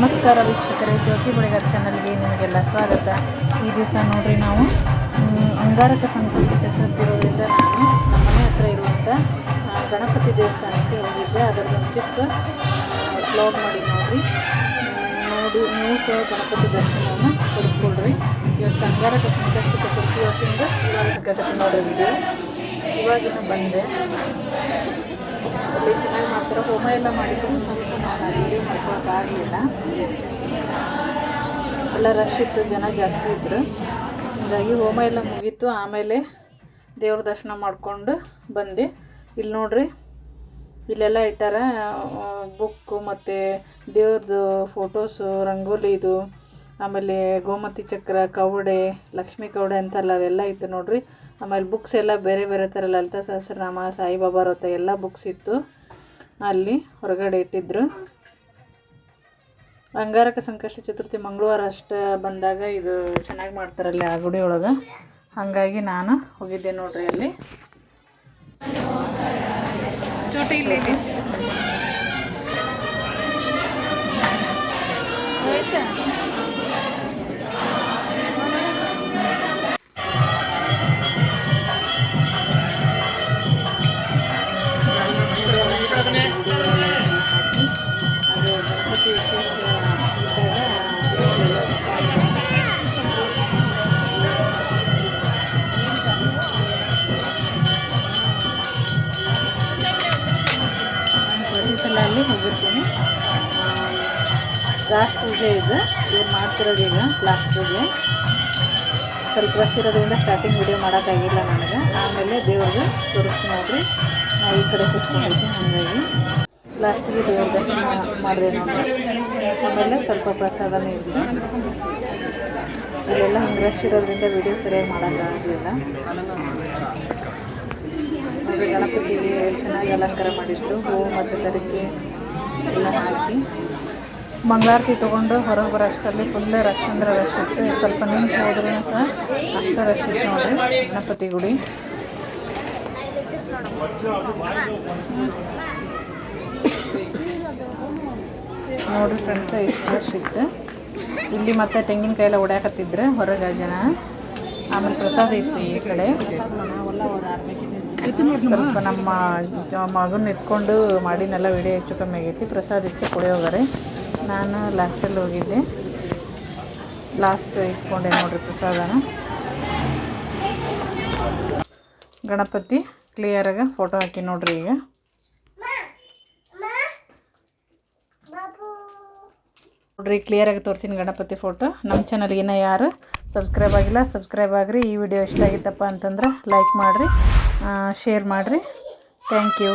ನಮಸ್ಕಾರ ವೀಕ್ಷಕರೇ, ಜ್ಯೋತಿ ಬಳಿಗಾರ್ ಚಾನಲ್ಗೆ ನಿಮಗೆಲ್ಲ ಸ್ವಾಗತ. ಈ ದಿವಸ ನೋಡ್ರಿ ನಾವು ಅಂಗಾರಕ ಸಂಕಲ್ಪ ಚತುರ್ಥಿ ಇರೋದ್ರಿಂದ ನಾನು ನಮ್ಮ ಮನೆ ಹತ್ರ ಇರುವಂಥ ಗಣಪತಿ ದೇವಸ್ಥಾನಕ್ಕೆ ಹೋಗಿದ್ದೆ. ಅದರ ಚಿಕ್ಕ ಬ್ಲಾಗ್ ಮಾಡಿ ನೋಡಿರಿ. ನೋಡಿ, ನೀವು ಸಹ ಗಣಪತಿ ದರ್ಶನವನ್ನು ಪಡೆದುಕೊಳ್ಳ್ರಿ ಇವತ್ತು ಅಂಗಾರಕ ಸಂಕ್ರಾಂತಿ ಚತುರ್ಥಿ, ಇವತ್ತಿಂದ ಗಣಪತಿ ನೋಡೋದಿದೆ ಇವಾಗಿನ ಬಂದೆ. ಅಲ್ಲಿ ಚೆನ್ನಾಗಿ ಮಾಡ್ತಾರೆ. ಹೋಮ ಎಲ್ಲ ಮಾಡಿದ್ರು. ಸ್ವಲ್ಪ ನಾನು ಮಾಡ್ಕೊಳಕ್ಕಾಗಲಿಲ್ಲ ಎಲ್ಲ ರಶ್ ಇತ್ತು. ಜನ ಜಾಸ್ತಿ ಇದ್ದರು ಹಾಗಾಗಿ ಹೋಮ ಎಲ್ಲ ಮುಗೀತು. ಆಮೇಲೆ ದೇವ್ರ ದರ್ಶನ ಮಾಡಿಕೊಂಡು ಬಂದೆ. ಇಲ್ಲಿ ನೋಡ್ರಿ, ಇಲ್ಲೆಲ್ಲ ಇಟ್ಟಾರ ಬುಕ್ಕು ಮತ್ತು ದೇವ್ರದ್ದು ಫೋಟೋಸು ರಂಗೋಲಿ ಇದು ಆಮೇಲೆ ಗೋಮತಿ ಚಕ್ರ, ಕವಡೆ, ಲಕ್ಷ್ಮೀ ಕವಡೆ ಅಂತಲ್ಲ ಅದೆಲ್ಲ ಇತ್ತು ನೋಡ್ರಿ. ಆಮೇಲೆ ಬುಕ್ಸ್ ಎಲ್ಲ ಬೇರೆ ಬೇರೆ ಥರ ಲಲಿತ ಸಹಸ್ರನಾಮ, ಸಾಯಿಬಾಬಾ ರಥ ಎಲ್ಲ ಬುಕ್ಸ್ ಇತ್ತು ಅಲ್ಲಿ ಹೊರಗಡೆ ಇಟ್ಟಿದ್ರು. ಅಂಗಾರಕ ಸಂಕಷ್ಟ ಚತುರ್ಥಿ ಮಂಗಳವಾರ ಅಷ್ಟು ಬಂದಾಗ ಇದು ಚೆನ್ನಾಗಿ ಮಾಡ್ತಾರಲ್ಲಿ ಆ ಗುಡಿ ಒಳಗೆ. ಹಾಗಾಗಿ ನಾನು ಹೋಗಿದ್ದೆ ನೋಡ್ರಿ ಅಲ್ಲಿ. ಚೋಟಿ ಇಲ್ಲಿ ಹೋಗಿರ್ತೀನಿ ಲಾಸ್ಟ್ ಪೂಜೆ ಇದು ಇವ್ರು ಮಾಡ್ತಿರೋದು ಈಗ ಲಾಸ್ಟ್ ಪೂಜೆ ಸ್ವಲ್ಪ ರಶ್ ಇರೋದ್ರಿಂದ ಸ್ಟಾರ್ಟಿಂಗ್ ವೀಡಿಯೋ ಮಾಡೋಕ್ಕಾಗಿಲ್ಲ ನನಗೆ. ಆಮೇಲೆ ದೇವ್ರಿಗೆ ತೋರಿಸಿ ನೋಡ್ರಿ. ನಾವು ಈ ಕಡೆ ಕೂತ್ಕೊಂಡಿದ್ದೆ ಹಂಗಾಗಿ. ಲಾಸ್ಟಿಗೆ ದೇವ್ರ ದರ್ಶನ ಮಾಡಿದೆ ನೋಡಿ ಆಮೇಲೆ ಸ್ವಲ್ಪ ಪ್ರಸಾದನೇ ಇತ್ತು. ಇಲ್ಲೆಲ್ಲ ಹಿಂಗೆ ರಶ್ ಇರೋದ್ರಿಂದ ವೀಡಿಯೋ ಸರಿಯಾಗಿ ಮಾಡೋಕ್ಕಾಗಲಿಲ್ಲ ಗಣಪತಿಗೆ ಎಷ್ಟು ಚೆನ್ನಾಗಿ ಅಲಂಕಾರ ಮಾಡಿದ್ರು. ಹೂವು ಮತ್ತು ಕರಿಕೆ ಎಲ್ಲ ಹಾಕಿ. ಮಂಗಳಾರತಿ ತೊಗೊಂಡು ಹೊರಗೆ ಬರೋ ಅಷ್ಟರಲ್ಲಿ ಫುಲ್ ರಶ್ ಅಂದ್ರೆ ರಶ್ ಇತ್ತು ಸ್ವಲ್ಪ ನಿಂತು ಹೋದ್ರೂ ಸಹ ಅಷ್ಟು ರಶ್ ಇತ್ತು ನೋಡಿರಿ ಗಣಪತಿ ಗುಡಿ. ನೋಡಿ ಫ್ರೆಂಡ್ಸ ಇಷ್ಟು ರಶ್ ಇತ್ತು. ಇಲ್ಲಿ ಮತ್ತೆ ತೆಂಗಿನಕಾಯಿ ಎಲ್ಲ ಹೊಡ್ಯಾಕತ್ತಿದ್ರು ಹೊರಗೆ ಜನ. ಆಮೇಲೆ ಪ್ರಸಾದ ಇತ್ತು ಈ ಕಡೆ. ಸ್ವಲ್ಪ ನಮ್ಮ ಮಗನ ಎತ್ಕೊಂಡು ಮಾಡಿನೆಲ್ಲ ವಿಡಿಯೋ ಹೆಚ್ಚು ಕಮ್ಮಿ ಆಗೈತಿ. ಪ್ರಸಾದ ಇತ್ತು, ಕುಡಿಯೋಗರೆ. ನಾನು ಲಾಸ್ಟಲ್ಲಿ ಹೋಗಿದ್ದೆ. ಲಾಸ್ಟ್ ಇಸ್ಕೊಂಡೆ ನೋಡಿರಿ ಪ್ರಸಾದನ. ಗಣಪತಿ ಕ್ಲಿಯರಾಗಿ ಫೋಟೋ ಹಾಕಿ ನೋಡ್ರಿ ಈಗ. ನೋಡ್ರಿ ಕ್ಲಿಯರಾಗಿ ತೋರಿಸಿನ ಗಣಪತಿ ಫೋಟೋ ನಮ್ಮ ಚಾನಲ್ಗಿನ ಯಾರು ಸಬ್ಸ್ಕ್ರೈಬ್ ಆಗಿಲ್ಲ ಸಬ್ಸ್ಕ್ರೈಬ್ ಆಗಿರಿ. ಈ ವಿಡಿಯೋ ಇಷ್ಟ ಆಗಿತ್ತಪ್ಪ ಅಂತಂದ್ರೆ ಲೈಕ್ ಮಾಡಿರಿ ಶೇರ್ ಮಾಡಿರಿ. Thank you